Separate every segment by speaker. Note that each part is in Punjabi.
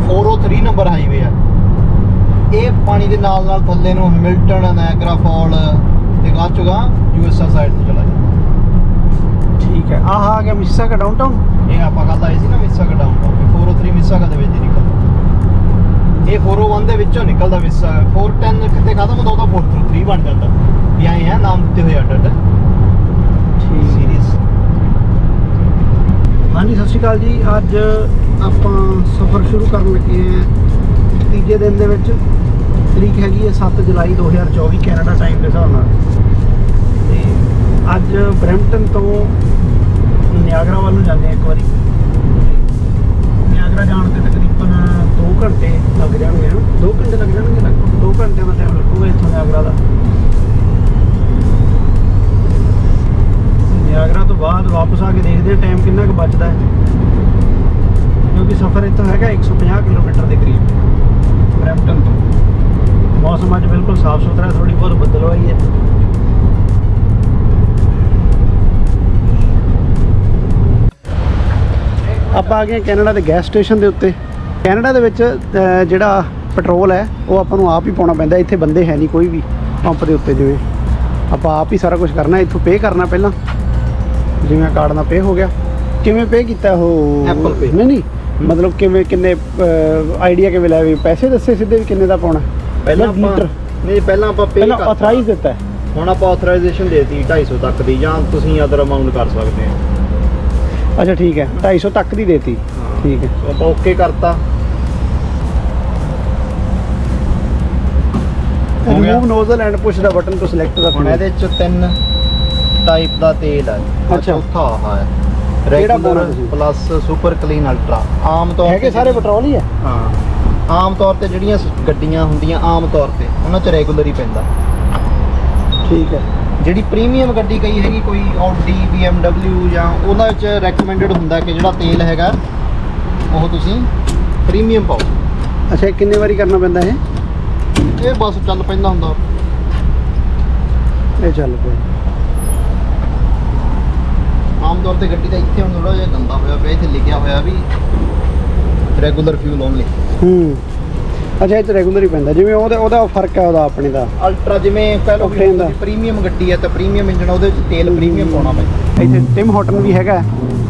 Speaker 1: 403 ਨੰਬਰ ਹਾਈਵੇ ਆ। ਇਹ ਪਾਣੀ ਦੇ ਨਾਲ ਨਾਲ ਥੱਲੇ ਨੂੰ ਹੈਮਿਲਟਨ ਨਾਇਗਰਾ ਫਾਲ ਤੇ ਗਾਹ ਚੁਗਾ ਯੂਐਸਆ ਸਾਈਡ ਨੂੰ ਚਲਾ ਜਾਂਦਾ।
Speaker 2: ਠੀਕ ਹੈ। ਆਹ ਆ ਗਿਆ ਮਿਸਿਸਾਗਾ ਡਾਊਨਟਾਊਨ
Speaker 1: ਇਹ ਆਪਾਂ ਗੱਲ ਆਈ ਸੀ ਨਾ ਮਿਸਾਗਾ ਡਾਊਨਟਾਊਨ 403 ਮਿਸਾਗਾ ਦੇ ਵਿੱਚ ਨਿਕਲਦਾ। ਇਹ 401 ਦੇ ਵਿੱਚੋਂ ਨਿਕਲਦਾ ਮਿਸਾ 410 ਕਿਤੇ ਖਤਮ ਹੁੰਦਾ ਉਹਦਾ 403 ਬਣ ਜਾਂਦਾ। ਵੀ ਆਏ ਹੈ ਨਾਮ ਦਿੱਤੇ ਹੋਏ ਅੱਡ ਅੱਡ
Speaker 2: ਠੀਕ
Speaker 1: ਸੀਰੀਜ਼
Speaker 2: ਹਾਂਜੀ ਸਤਿ ਸ਼੍ਰੀ ਅਕਾਲ ਜੀ। ਅੱਜ ਆਪਾਂ ਸਫ਼ਰ ਸ਼ੁਰੂ ਕਰਨ ਲੱਗੇ ਹਾਂ। ਤੀਜੇ ਦਿਨ ਦੇ ਵਿੱਚ ਤਰੀਕ ਹੈਗੀ ਹੈ 7 ਜੁਲਾਈ 2024 ਕੈਨੇਡਾ ਟਾਈਮ ਦੇ ਹਿਸਾਬ ਨਾਲ। ਤੇ ਅੱਜ ਬਰੈਂਪਟਨ ਤੋਂ ਨਿਆਗਰਾ ਵੱਲ ਨੂੰ ਜਾਂਦੇ ਹਾਂ ਇੱਕ ਵਾਰੀ। ਨਿਆਗਰਾ ਜਾਣ ਤੇ ਤਕਰੀਬਨ 2 ਘੰਟੇ ਲੱਗ ਜਾਣਗੇ ਨਾ। 2 ਘੰਟੇ ਲੱਗ ਜਾਣਗੇ ਲਗਭਗ ਆਪਾਂ ਆ ਗਏ ਕੈਨੇਡਾ ਦੇ ਗੈਸ ਸਟੇਸ਼ਨ ਦੇ ਉੱਤੇ। ਕੈਨੇਡਾ ਦੇ ਵਿੱਚ ਜਿਹੜਾ ਪੈਟਰੋਲ ਹੈ ਉਹ ਆਪਾਂ ਨੂੰ ਆਪ ਹੀ ਪਾਉਣਾ ਪੈਂਦਾ ਇੱਥੇ ਬੰਦੇ ਹੈ ਨਹੀਂ ਕੋਈ ਵੀ ਪੰਪ ਦੇ ਉੱਤੇ ਜਿਵੇਂ। ਆਪਾਂ ਆਪ ਹੀ ਸਾਰਾ ਕੁਝ ਕਰਨਾ ਇੱਥੋਂ ਪੇ ਕਰਨਾ ਪਹਿਲਾਂ। ਜਿਵੇਂ ਕਾਰਡ ਨਾਲ ਪੇ ਹੋ ਗਿਆ। ਕਿਵੇਂ ਪੇ ਕੀਤਾ ਉਹ?
Speaker 1: Apple Pay।
Speaker 2: ਨਹੀਂ ਨਹੀਂ। ਮਤਲਬ ਕਿਵੇਂ ਕਿੰਨੇ ਆਈਡੀਆ ਕਿਵੇਂ ਲੈ ਵੀ? ਪੈਸੇ ਦੱਸੇ ਸਿੱਧੇ ਵੀ ਕਿੰਨੇ ਦਾ ਪਾਉਣਾ?
Speaker 1: ਪਹਿਲਾਂ ਆਪਾਂ ਨਹੀਂ ਪਹਿਲਾਂ ਆਪਾਂ ਪੇ
Speaker 2: ਪਹਿਲਾਂ ਆਥਰਾਈਜ਼ ਦਿੱਤਾ ਹੈ।
Speaker 1: ਹੁਣ ਆਪਾਂ ਆਥਰਾਈਜੇਸ਼ਨ ਦੇਤੀ 250 ਤੱਕ ਦੀ ਜਾਂ ਤੁਸੀਂ ਅਦਰ ਅਮਾਉਂਟ ਕਰ ਸਕਦੇ ਆ
Speaker 2: ਅੱਛਾ ਠੀਕ ਹੈ। 250 ਤੱਕ ਦੀ ਦੇਤੀ। ਠੀਕ ਹੈ।
Speaker 1: ਆਪਾਂ ਓਕੇ ਕਰਤਾ। ਹੋ ਗਿਆ।
Speaker 2: ਰਿਮੂਵ ਨੋਜ਼ਲ ਐਂਡ ਪੁਸ਼ ਦਾ ਬਟਨ ਟੂ ਸਿਲੈਕਟ ਦਾ
Speaker 1: ਹੁਣ ਇਹਦੇ ਚ ਤਿੰਨ ਟਾਈਪ ਦਾ ਤੇਲ ਹੈ। ਆਹ
Speaker 2: ਅੱਛਾ।
Speaker 1: ਚੌਥਾ ਆਹ ਹੈ।
Speaker 2: ਕਿਹੜਾ ਪਾਉਣਾ
Speaker 1: ਰੈਗੂਲਰ
Speaker 2: ਤੁਸੀਂ?
Speaker 1: ਪਲੱਸ ਸੁਪਰ ਕਲੀਨ ਅਲਟਰਾ ਆਮ ਤੌਰ
Speaker 2: ਹੈਗੇ
Speaker 1: ਤੇ
Speaker 2: ਸਾਰੇ ਪੈਟਰੋਲ ਹੀ ਹੈ
Speaker 1: ਹਾਂ। ਆਮ ਤੌਰ ਤੇ ਜਿਹੜੀਆਂ ਸ- ਗੱਡੀਆਂ ਹੁੰਦੀਆਂ ਆਮ ਤੌਰ ਤੇ ਉਹਨਾਂ ਚ ਰੈਗੂਲਰ ਹੀ ਪੈਂਦਾ।
Speaker 2: ਠੀਕ ਹੈ।
Speaker 1: ਜਿਹੜੀ ਪ੍ਰੀਮੀਅਮ ਗੱਡੀ ਕਈ ਹੈਗੀ ਕੋਈ Audi BMW ਜਾਂ ਉਹਨਾਂ ਵਿੱਚ ਰეკਮੈਂਡਡ ਹੁੰਦਾ ਕਿ ਜਿਹੜਾ ਤੇਲ ਹੈਗਾ ਉਹ ਤੁਸੀਂ ਪ੍ਰੀਮੀਅਮ ਪਾਓ।
Speaker 2: ਅੱਛਾ ਇਹ ਕਿੰਨੇ ਵਾਰੀ ਕਰਨਾ ਪੈਂਦਾ ਇਹ?
Speaker 1: ਇਹ ਬਸ ਚੱਲ ਪੈਂਦਾ ਹੁੰਦਾ।
Speaker 2: ਇਹ ਚੱਲ ਪਿਆ।
Speaker 1: ਆਮ ਤੌਰ ਤੇ ਗੱਡੀ ਦਾ ਇੱਥੇ ਹੁਣ ਥੋੜਾ ਜਿਹਾ ਗੰਦਾ ਹੋਇਆ ਪਿਆ ਇੱਥੇ ਲਿਖਿਆ ਹੋਇਆ ਵੀ ਰੈਗੂਲਰ ਫਿਊਲ ਓਨਲੀ
Speaker 2: ਹੂੰ। ਅੱਛਾ ਇਹ ਤਾਂ ਰੈਗੂਲਰ ਹੀ ਪੈਂਦਾ। ਜਿਵੇਂ ਉਹਦਾ ਉਹਦਾ ਫ਼ਰਕ ਹੈ ਉਹਦਾ ਆਪਣੇ ਦਾ।
Speaker 1: ਅਲਟਰਾ ਜਿਵੇਂ ਕਹਿ ਲਓ
Speaker 2: Octane ਦਾ।
Speaker 1: ਪ੍ਰੀਮੀਅਮ ਗੱਡੀ ਹੈ ਤਾਂ ਪ੍ਰੀਮੀਅਮ ਇੰਜਨ ਉਹਦੇ ਵਿੱਚ ਤੇਲ ਪ੍ਰੀਮੀਅਮ ਪਾਉਣਾ ਪੈਂਦਾ।
Speaker 2: ਇੱਥੇ ਟਿਮ ਹਾਰਟਨ ਵੀ ਹੈਗਾ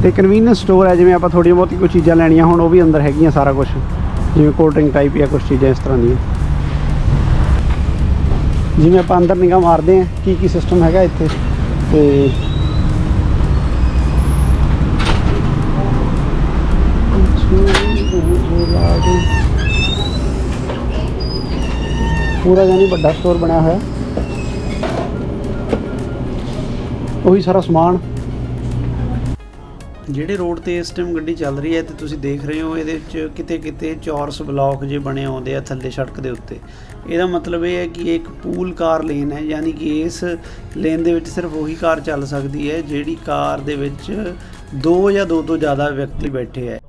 Speaker 2: ਤੇ ਕਨਵੀਨੀਅੰਸ ਸਟੋਰ ਹੈ ਜਿਵੇਂ ਆਪਾਂ ਥੋੜੀ ਬਹੁਤੀ ਕੋਈ ਚੀਜ਼ਾਂ ਲੈਣੀਆਂ ਹੁਣ ਉਹ ਵੀ ਅੰਦਰ ਹੈਗੀਆਂ ਸਾਰਾ ਕੁਝ ਜਿਵੇਂ ਕੋਲਡ ਡਰਿੰਕ ਟਾਈਪ ਜਾਂ ਕੁਝ ਚੀਜ਼ਾਂ ਇਸ ਤਰ੍ਹਾਂ ਦੀਆਂ। ਜਿਵੇਂ ਆਪਾਂ ਅੰਦਰ ਨਿਗਾਹ ਮਾਰਦੇ ਹਾਂ ਕੀ ਕੀ ਸਿਸਟਮ ਹੈਗਾ ਇੱਥੇ। ਤੇ ਪੂਰਾ ਜਾਨੀ ਵੱਡਾ ਸਟੋਰ ਬਣਿਆ ਹੋਇਆ। ਉਹੀ ਸਾਰਾ ਸਮਾਨ। ਜਿਹੜੇ ਰੋਡ ਤੇ ਇਸ ਟਾਈਮ ਗੱਡੀ ਚੱਲ ਰਹੀ ਹੈ ਤੇ ਤੁਸੀਂ ਦੇਖ ਰਹੇ ਹੋ, ਇਹਦੇ ਵਿੱਚ ਕਿਤੇ ਕਿਤੇ ਚੌਰਸ ਬਲੌਕ ਜੇ ਬਣੇ ਆਉਂਦੇ ਆ ਥੱਲੇ ਸੜਕ ਦੇ ਉੱਤੇ। ਇਹਦਾ ਮਤਲਬ ਇਹ ਹੈ ਕਿ ਇੱਕ ਪੂਲ ਕਾਰ ਲੇਨ ਹੈ, ਯਾਨੀ ਕਿ ਇਸ ਲੇਨ ਦੇ ਵਿੱਚ ਸਿਰਫ ਉਹੀ ਕਾਰ ਚੱਲ ਸਕਦੀ ਹੈ, ਜਿਹੜੀ ਕਾਰ ਦੇ ਵਿੱਚ ਦੋ ਜਾਂ ਦੋ ਤੋਂ ਜ਼ਿਆਦਾ ਵਿਅਕਤੀ ਬੈਠੇ ਹੈ।